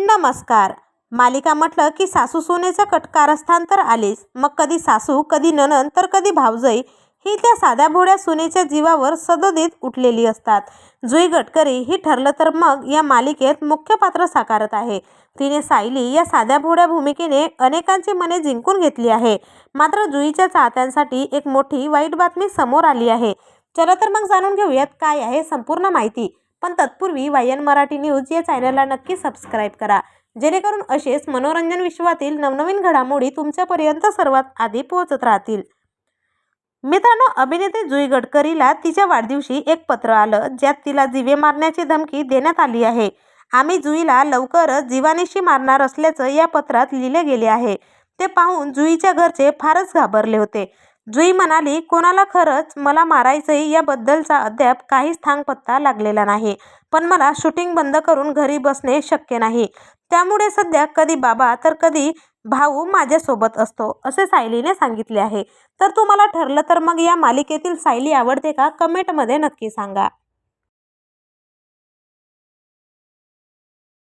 नमस्कार. मालिका म्हटलं की सासू सोनेचं कटकारस्थान तर आलेच. मग कधी सासू कधी ननन तर कधी भावजई ही त्या साध्या भोळ्या सुनेच्या जीवावर सदोदित उठलेली असतात. जुई गडकरी ही ठरलं तर मग या मालिकेत मुख्य पात्र साकारत आहे. तिने सायली या साध्या भोळ्या भूमिकेने अनेकांची मने जिंकून घेतली आहे. मात्र जुईच्या चाहत्यांसाठी एक मोठी वाईट बातमी समोर आली आहे. चला तर मग जाणून घेऊयात काय आहे संपूर्ण माहिती. पण तत्पूर्वी वायन मराठी न्यूज या चॅनलला नक्की सबस्क्राईब करा. जेणेकरून असेच मनोरंजन विश्वातील नवनवीन घडामोडी तुमच्यापर्यंत सर्वात आधी पोहोचत राहतील. मित्रांनो अभिनेत्री जुई गडकरीला तिच्या वाढदिवशी एक पत्र आलं ज्यात तिला जिवे मारण्याची धमकी देण्यात आली आहे. आम्ही जुईला लवकरच जीवानेशी मारणार असल्याचं या पत्रात लिहिले गेले आहे. ते पाहून जुईच्या घरचे फारच घाबरले होते. जुई म्हणाली कोणाला खरंच मला मारायचंय याबद्दलचा अद्याप काहीच थांगपत्ता लागलेला नाही. पण मला शूटिंग बंद करून घरी बसणे शक्य नाही. त्यामुळे सध्या कधी बाबा तर कधी भाऊ माझ्यासोबत असतो असे सायलीने सांगितले आहे. तर तुम्हाला ठरलं तर मग या मालिकेतील सायली आवडते का? कमेंटमध्ये नक्की सांगा.